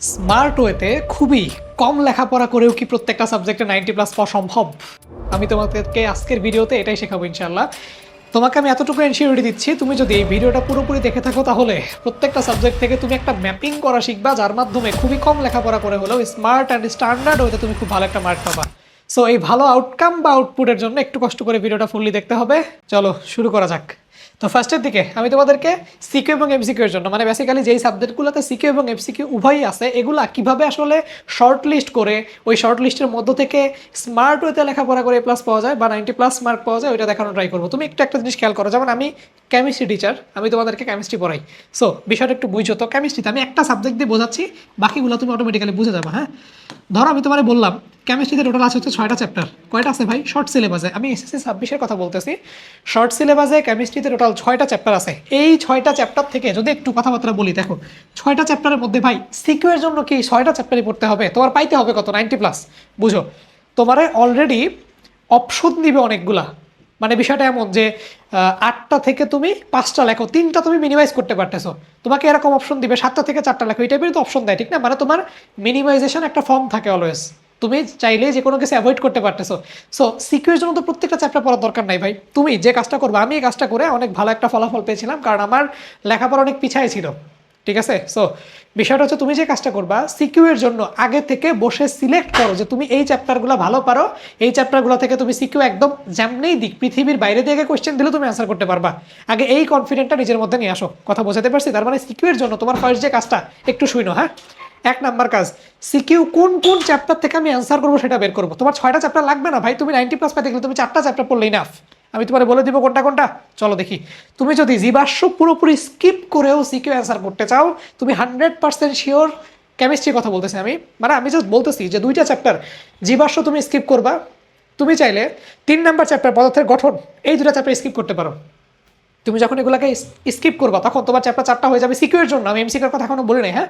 Smart ওয়েতে খুবই কম লেখাপড়া করেও কি প্রত্যেকটা সাবজেক্টে নাইনটি প্লাস পাওয়া সম্ভব? আমি তোমাদেরকে আজকের ভিডিওতে এটাই শেখাবো ইনশাল্লাহ তোমাকে আমি এতটুকু এনশিওরিটি দিচ্ছি, তুমি যদি এই ভিডিওটা পুরোপুরি দেখে থাকো তাহলে প্রত্যেকটা সাবজেক্ট থেকে তুমি একটা ম্যাপিং করা শিখবা, যার মাধ্যমে খুবই কম লেখাপড়া করে হলেও স্মার্ট অ্যান্ড স্ট্যান্ডার্ড ওয়েতে তুমি খুব ভালো একটা মার্ক পাবা। সো এই ভালো আউটকাম বা আউটপুটের জন্য একটু কষ্ট করে ভিডিওটা ফুললি দেখতে হবে। চলো, শুরু করা যাক। তো ফার্স্টের দিকে আমি তোমাদেরকে সিকিউ এবং এমসিকিউ এর জন্য মানে বেসিক্যালি যেই সাবজেক্টগুলোতে সিকিউ এবং এমসিকিউ উভয়ই আছে, এগুলো কীভাবে আসলে শর্ট লিস্ট করে, ওই শর্ট লিস্টের মধ্য থেকে স্মার্ট ওয়েতে লেখাপড়া করে প্লাস পাওয়া যায় বা নাইনটি প্লাস মার্ক পাওয়া যায়, ওইটা দেখানো ট্রাই করব। তুমি একটু একটা জিনিস খেয়াল করো, যেমন আমি কেমিস্ট্রি টিচার আমি তোমাদেরকে কেমিস্ট্রি পড়াই। সো বিষয়টা একটু বুঝো তো কেমিস্ট্রিতে আমি একটা সাবজেক্ট দিয়ে বোঝাচ্ছি, বাকিগুলো তুমি অটোমেটিক্যালি বুঝে যাবে হ্যাঁ? ধরো আমি তোমার বললাম কেমিস্ট্রিতে টোটাল আছে হচ্ছে ছয়টা চ্যাপ্টার কয়টা আছে ভাই? শর্ট সিলেবাসে আমি এসএসসি ছাব্বিশের কথা বলতেছি। শর্ট সিলেবাসে কেমিস্ট্রিতে টোটাল ছয়টা চ্যাপ্টার আছে। এই ছয়টা চ্যাপ্টার থেকে যদি একটু কথাবার্তা বলি, দেখো, ছয়টা চ্যাপ্টারের মধ্যে ভাই সিকিউয়ের জন্য কি ছয়টা চ্যাপ্টারই পড়তে হবে? তোমার পাইতে হবে কত? নাইনটি প্লাস বুঝো? তোমারে অলরেডি অপশন দিবে অনেকগুলা। মানে বিষয়টা এমন যে আটটা থেকে তুমি পাঁচটা লেখো, তিনটা তুমি মিনিমাইজ করতে পারতেছো। তোমাকে এরকম অপশন দিবে, সাতটা থেকে চারটা লেখো, এই টাইপের তো অপশন দেয়, ঠিক না? মানে তোমার মিনিমাইজেশন একটা ফর্ম থাকে অলওয়েজ তুমি চাইলে যে কোনো কিছু অ্যাভয়েড করতে পারতেছো। সো সিকিউর জন্য তো প্রত্যেকটা চ্যাপ্টার পড়ার দরকার নাই ভাই। তুমি যে কাজটা করবে, আমি এই কাজটা করে অনেক ভালো একটা ফলাফল পেয়েছিলাম, কারণ আমার লেখাপড়া অনেক পিছায় ছিল। ঠিক আছে? সো বিষয়টা হচ্ছে তুমি যে কাজটা করবা সিকিউ এর জন্য আগে থেকে বসে সিলেক্ট করো যে তুমি এই চ্যাপ্টারগুলো ভালো পারো। এই চ্যাপ্টারগুলো থেকে তুমি সিকিউ একদম যেমনেই দিক, পৃথিবীর বাইরে থেকে কোয়েশ্চেন দিলে তুমি অ্যান্সার করতে পারবা। আগে এই কনফিডেন্টটা নিজের মধ্যে নিয়ে আসো। কথা বোঝাতে পারছি? তার মানে সিকিউ এর জন্য তোমার ফার্স্ট যে কাজটা, একটু শুইনো হ্যাঁ? এক নাম্বার কাজ সিকিউ কোন কোন চ্যাপ্টার থেকে আমি অ্যান্সার করব সেটা বের করব। তোমার ছয়টা চ্যাপ্টার লাগবে না ভাই? তুমি নাইনটি প্লাস পেতে গেলে তুমি চারটা চ্যাপ্টার পড়লেই নাফ আমি তোমার বলে দিব কোনটা কোনটা? চলো দেখি। তুমি যদি জীবাশ্ম পুরোপুরি স্কিপ করেও সিকিউ অ্যান্সার করতে চাও, তুমি হান্ড্রেড পার্সেন্ট শিওর কেমিস্ট্রির কথা বলতেছি আমি। মানে আমি জাস্ট বলতেছি যে দুইটা চ্যাপ্টার জীবাশ্ম তুমি স্কিপ করবা। তুমি চাইলে তিন নাম্বার চ্যাপ্টার পদার্থের গঠন, এই দুটা চ্যাপ্টার স্কিপ করতে পারো। তুমি যখন এগুলোকে স্কিপ করবা, তখন তোমার চ্যাপ্টার চারটা হয়ে যাবে সিকিউর জন্য। আমি এমসিকিউর কথা এখনও বলি নাই হ্যাঁ?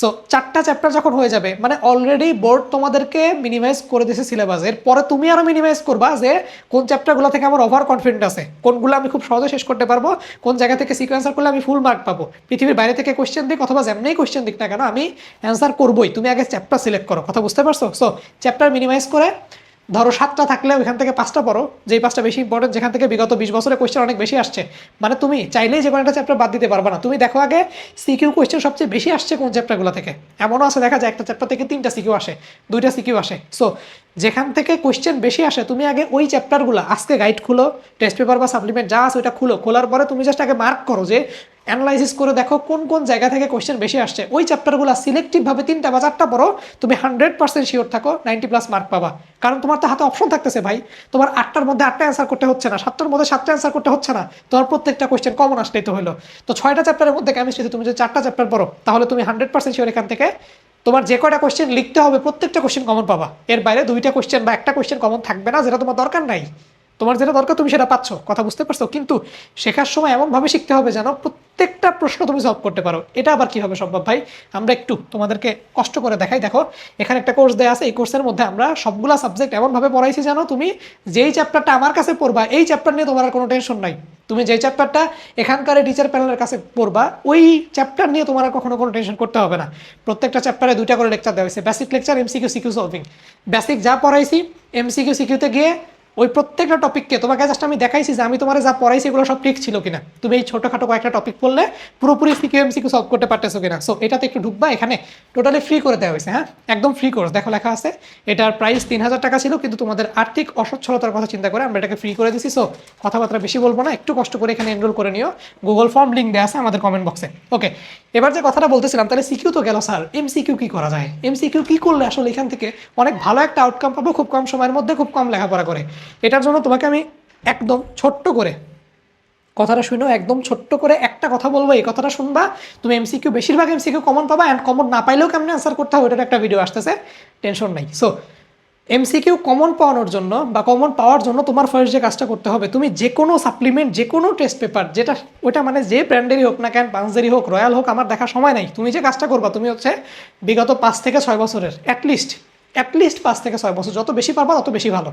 সো চারটা চ্যাপ্টার যখন হয়ে যাবে মানে অলরেডি বোর্ড তোমাদেরকে মিনিমাইজ করে দিয়েছে সিলেবাস এরপরে তুমি আরও মিনিমাইজ করবা যে কোন চ্যাপ্টারগুলো থেকে আমার ওভার কনফিডেন্ট আছে। কোনগুলো আমি খুব সহজে শেষ করতে পারব, কোন জায়গা থেকে সিকোয়েন্সার করলে আমি ফুল মার্ক পাবো। পৃথিবীর বাইরে থেকে কোয়েশ্চেন দিক অথবা যেমনি কোয়েশ্চেন দিক না কেন, আমি অ্যান্সার করবোই। তুমি আগে চ্যাপ্টার সিলেক্ট করো, কথা বুঝতে পারছ? সো চ্যাপ্টার মিনিমাইজ করে ধরো সাতটা থাকলে ওইখান থেকে পাঁচটা পড়ো, যেই পাঁচটা বেশি ইম্পর্টেন্ট যেখান থেকে বিগত বিশ বছরের কোয়েশ্চেন অনেক বেশি আসছে। মানে তুমি চাইলেই যে কোনো একটা চ্যাপ্টার বাদ দিতে পারবে না। তুমি দেখো আগে সিকিউ কোয়েশ্চেন সবচেয়ে বেশি আসছে কোন চ্যাপ্টারগুলো থেকে। এমনও আছে, দেখা যায় একটা চ্যাপ্টার থেকে তিনটা সিকিউ আসে, দুইটা সিকিউ আসে। সো যেখান থেকে কোয়েশ্চেন বেশি আসে, তুমি আগে ওই চ্যাপ্টারগুলো আজকে গাইড খুলো টেস্ট পেপার বা সাপ্লিমেন্ট যা আছে ওইটা খুলো। খোলার পরে তুমি জাস্ট আগে মার্ক করো যে অ্যানালাইসিস করে দেখো কোন কোন জায়গা থেকে কোয়েশ্চেন বেশি আসছে। ওই চ্যাপ্টারগুলো সিলেক্টিভভাবে তিনটা বা চারটা পড়ো, তুমি হান্ড্রেড পার্সেন্ট শিওর থাকো নাইনটি প্লাস মার্ক পাবা। কারণ তোমার তো হাতে অপশন থাকতেছে ভাই। তোমার আটটার মধ্যে আটটা অ্যান্সার করতে হচ্ছে না, সাতটার মধ্যে সাতটা অ্যান্সার করতে হচ্ছে না। তোমার প্রত্যেকটা কোয়েশ্চেন কমন আসলেই তো হলো। তো ছয়টা চ্যাপ্টারের মধ্যে কেমিস্ট্রিতে তুমি যদি চারটা চ্যাপ্টার পড়ো, তাহলে তুমি হান্ড্রেড পার্সেন্ট শিওর এখান থেকে তোমার যে কয়টা কোয়েশ্চেন লিখতে হবে, প্রত্যেকটা কোয়েশ্চেন কমন পাবা। এর বাইরে দুইটা কোয়েশ্চেন বা একটা কোয়েশ্চেন কমন থাকবে না, যেটা তোমার দরকার নাই। তোমার যেটা দরকার তুমি সেটা পাচ্ছ, কথা বুঝতে পারছ? কিন্তু শেখার সময় এমনভাবে শিখতে হবে যেন প্রত্যেকটা প্রশ্ন তুমি সলভ করতে পারো। এটা আবার কীভাবে সম্ভব ভাই? আমরা একটু তোমাদেরকে কষ্ট করে দেখাই। দেখো, এখানে একটা কোর্স দেওয়া আছে। এই কোর্সের মধ্যে আমরা সবগুলা সাবজেক্ট এমনভাবে পড়াইছি জানো তুমি যেই চ্যাপ্টারটা আমার কাছে পড়বা, এই চ্যাপ্টার নিয়ে তোমার কোনো টেনশন নাই। তুমি যে চ্যাপ্টারটা এখানকার টিচার প্যানেলের কাছে পড়বা, ওই চ্যাপ্টার নিয়ে তোমার কখনো কোনো টেনশন করতে হবে না। প্রত্যেকটা চ্যাপ্টারে দুইটা করে লেকচার দেওয়া হয়েছে। Basic lecture MCQ CQ solving basic যা পড়াইছি এমসিকিউ সিকিউতে গিয়ে ওই প্রত্যেকটা টপিককে তোমাকে জাস্ট আমি দেখাইছি যে আমি তোমার যা পড়াইছি এগুলো সব ঠিক ছিল কিনা। তুমি এই ছোটোখাটো কয়েকটা টপিক পড়লে পুরোপুরি সিকিউ এমসিকিউ সলভ করতে পারতেছো কিনা। সো এটাতে একটু ঢুকবা, এখানে টোটালি ফ্রি করে দেওয়া হয়েছে হ্যাঁ? একদম ফ্রি কোর্স দেখো লেখা আছে, এটার প্রাইস তিন হাজার টাকা ছিল, কিন্তু তোমাদের আর্থিক অসচ্ছলতার কথা চিন্তা করে আমরা এটাকে ফ্রি করে দিছি। সো কথাবার্তা বেশি বলব না, একটু কষ্ট করে এখানে এনরোল করে নিও। গুগল ফর্ম লিঙ্ক দেওয়া আছে আমাদের কমেন্ট বক্সে ওকে এবার যে কথাটা বলতেছিলাম, তাহলে সিকিউ তো গেল স্যার এমসিকিউ কি করা যায়? এমসিকিউ কি করলে আসলে এখান থেকে অনেক ভালো একটা আউটকাম পাবো? খুব কম সময়ের মধ্যে খুব কম লেখাপড়া করে। এটার জন্য তোমাকে আমি একদম ছোট্ট করে কথাটা শুনো একদম ছোট্ট করে একটা কথা বলব, এই কথাটা শুনবা। তুমি এমসিকিউ বেশিরভাগ এমসিকিউ কমন পাবা অ্যান্ড কমন না পাইলেও কেমন অ্যান্সার করতে হবে, ওটার একটা ভিডিও আসতেছে। টেনশন নাই। সো এমসিকিউ কমন পাওয়ানোর জন্য বা কমন পাওয়ার জন্য তোমার ফার্স্ট যে কাজটা করতে হবে, তুমি যে কোনো সাপ্লিমেন্ট যে কোনো টেস্ট পেপার যেটা ওটা মানে যে ব্র্যান্ডেরই হোক না কেন পাঞ্জেরই হোক রয়্যাল হোক, আমার দেখার সময় নাই। তুমি যে কাজটা করবা, তুমি হচ্ছে বিগত পাঁচ থেকে ছয় বছরের অ্যাটলিস্ট অ্যাটলিস্ট পাঁচ থেকে ছয় বছর। যত বেশি পারবা, তত বেশি ভালো।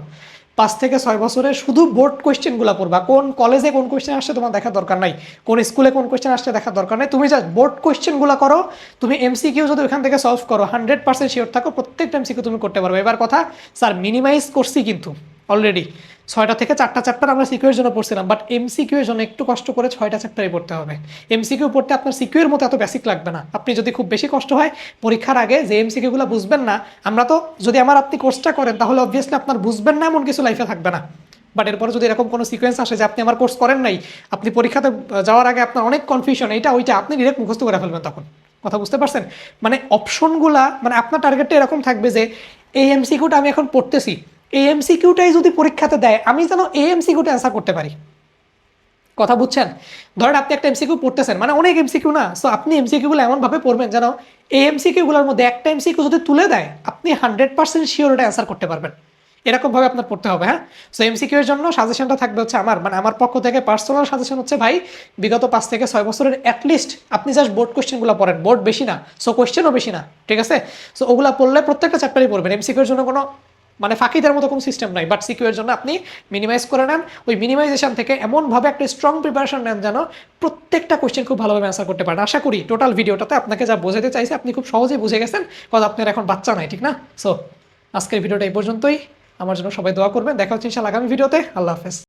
পাঁচ থেকে ছয় বছরে শুধু বোর্ড কোয়েশ্চেনগুলো পড়বা। কোন কলেজে কোন কোয়েশ্চেন আসছে তোমার দেখার দরকার নাই। কোন স্কুলে কোন কোয়েশ্চেন আসছে দেখার দরকার নেই। তুমি জাস্ট বোর্ড কোয়েশ্চেনগুলো করো। তুমি এমসি কিউ যদি ওখান থেকে সলভ করো হান্ড্রেড পার্সেন্ট শিওর থাকো, প্রত্যেকটা এমসিকিউ তুমি করতে পারবে। এবার কথা স্যার মিনিমাইজ করছি কিন্তু অলরেডি ছয়টা থেকে চারটা চ্যাপ্টার আমরা সিকিউর জন্য পড়ছিলাম বাট এমসিকিউ এর জন্য একটু কষ্ট করে ছয়টা চ্যাপ্টারই পড়তে হবে। এমসিকিউ পড়তে আপনার সিকিউর মতো এত বেসিক লাগবে না। আপনি যদি খুব বেশি কষ্ট হয়, পরীক্ষার আগে যে এমসিকিউগুলো বুঝবেন না, আমরা তো যদি আমার আপনি কোর্সটা করেন, তাহলে অবভিয়াসলি আপনার বুঝবেন না এমন কিছু লাইফে থাকবে না। বাট এরপরে যদি এরকম কোনো সিকোয়েন্স আসে যে আপনি আমার কোর্স করেন নাই, আপনি পরীক্ষাতে যাওয়ার আগে আপনার অনেক কনফিউশন এটা ওইটা আপনি ডিরেক্ট মুখস্থ করে ফেলবেন তখন। কথা বুঝতে পারছেন? মানে অপশনগুলা মানে আপনার টার্গেটটা এরকম থাকবে যে, এই এমসিকিউটা আমি এখন পড়তেছি এই এমসিকিউটাই যদি পরীক্ষাতে দেয়, আমি যেন এই এমসিকিউটা অ্যান্সার করতে পারি। কথা বুঝছেন? ধরেন আপনি একটা এমসিকিউ পড়তেছেন মানে অনেক এমসিকিউ না সো আপনি এমসিকিউগুলো এমনভাবে পড়বেন যেন এই এমসিকিউগুলোর মধ্যে একটা এমসিকিউ যদি তুলে দেয়, আপনি হান্ড্রেড পার্সেন্ট শিওর ওটা অ্যান্সার করতে পারবেন। এরকমভাবে আপনার পড়তে হবে হ্যাঁ? সো এমসিকিউ এর জন্য সাজেশনটা থাকবে হচ্ছে আমার মানে আমার পক্ষ থেকে পার্সোনাল সাজেশন হচ্ছে, ভাই, বিগত পাঁচ থেকে ছয় বছরের অ্যাটলিস্ট আপনি জাস্ট বোর্ড কোয়েশ্চেনগুলো পড়েন। বোর্ড বেশি না সো কোয়েশ্চেনও বেশি না, ঠিক আছে? সো ওগুলো পড়লে প্রত্যেকটা চ্যাপ্টারই পড়বেন। এমসিকিউ এর জন্য কোনো মানে ফাঁকিদের মতো কোনো সিস্টেম নাই বাট সিকিউর জন্য আপনি মিনিমাইজ করে নেন। ওই মিনিমাইজেশন থেকে এমনভাবে একটা স্ট্রং প্রিপারেশন নেন যেন প্রত্যেকটা কোয়েশ্চেন খুব ভালোভাবে অ্যান্সার করতে পারেন। আশা করি টোটাল ভিডিওটাতে আপনাকে যা বোঝাতে চাইছে আপনি খুব সহজেই বুঝে গেছেন কারণ আপনার এখন বাচ্চা নাই, ঠিক না? সো আজকের ভিডিওটা এই পর্যন্তই। আমার জন্য সবাই দোয়া করবেন। দেখা হচ্ছে ইনশাল আগামী ভিডিওতে আল্লাহ হাফেজ।